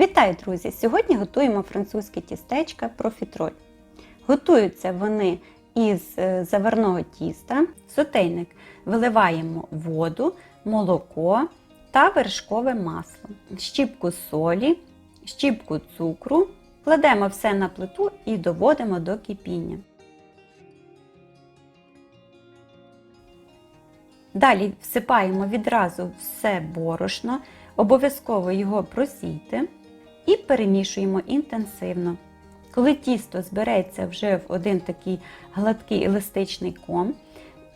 Вітаю, друзі! Сьогодні готуємо французькі тістечка профітроль. Готуються вони із е, заварного тіста. Сотейник виливаємо воду, молоко та вершкове масло, щіпку солі, щіпку цукру. Кладемо все на плиту і доводимо до кипіння. Далі всипаємо відразу все борошно, обов'язково його просійте і перемішуємо інтенсивно. Коли тісто збереться вже в один такий гладкий еластичний ком,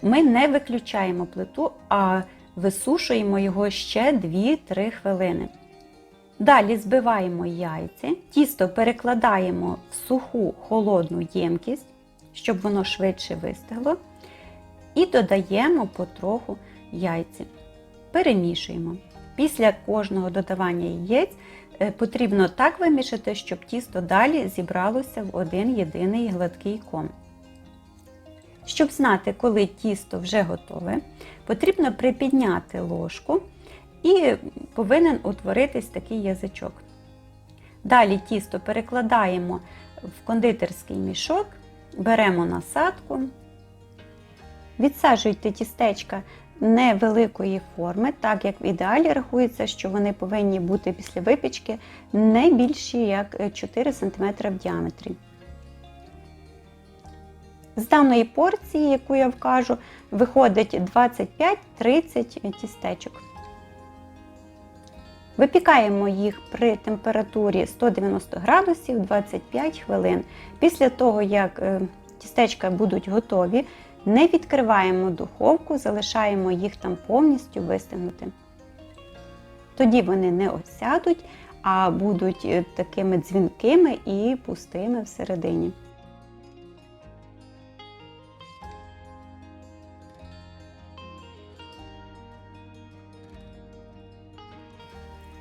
ми не виключаємо плиту, а висушуємо його ще 2-3 хвилини. Далі збиваємо яйця, тісто перекладаємо в суху холодну ємкість, щоб воно швидше вистигло. І додаємо потроху яйці. Перемішуємо. Після кожного додавання яєць потрібно так вимішати, щоб тісто далі зібралося в один єдиний гладкий ком. Щоб знати, коли тісто вже готове, потрібно припідняти ложку і повинен утворитись такий язичок. Далі тісто перекладаємо в кондитерський мішок, беремо насадку. Відсаджуйте тістечка невеликої форми, так як в ідеалі рахується, що вони повинні бути після випічки не більші як 4 см в діаметрі. З даної порції, яку я вкажу, виходить 25-30 тістечок. Випікаємо їх при температурі 190 градусів 25 хвилин. Після того, як тістечка будуть готові, не відкриваємо духовку, залишаємо їх там повністю вистигнути. Тоді вони не осядуть, а будуть такими дзвінкими і пустими всередині.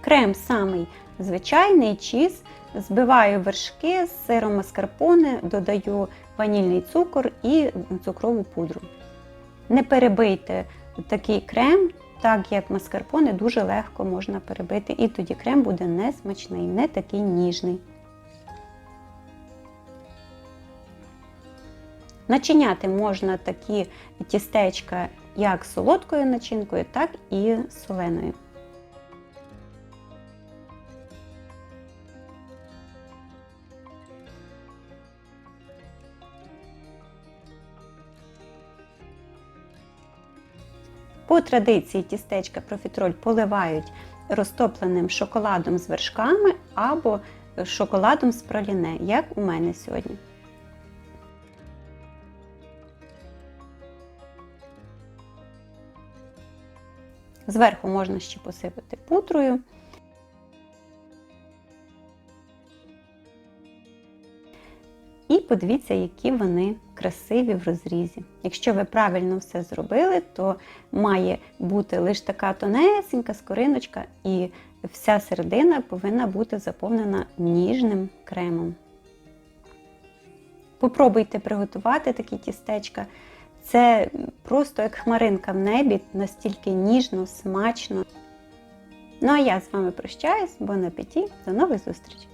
Крем самий звичайний чіз. Збиваю вершки з сиром маскарпоне, додаю ванільний цукор і цукрову пудру. Не перебийте такий крем, так як маскарпоне дуже легко можна перебити, і тоді крем буде не смачний, не такий ніжний. Начиняти можна такі тістечка як солодкою начинкою, так і соленою. По традиції тістечка профітроль поливають розтопленим шоколадом з вершками або шоколадом з праліне, як у мене сьогодні. Зверху можна ще посипати пудрою. І подивіться, які вони красиві в розрізі. Якщо ви правильно все зробили, то має бути лише така тонесенька скориночка, і вся середина повинна бути заповнена ніжним кремом. Попробуйте приготувати такі тістечка. Це просто як хмаринка в небі, настільки ніжно, смачно. Ну а я з вами прощаюсь, бон апеті, до нових зустрічей!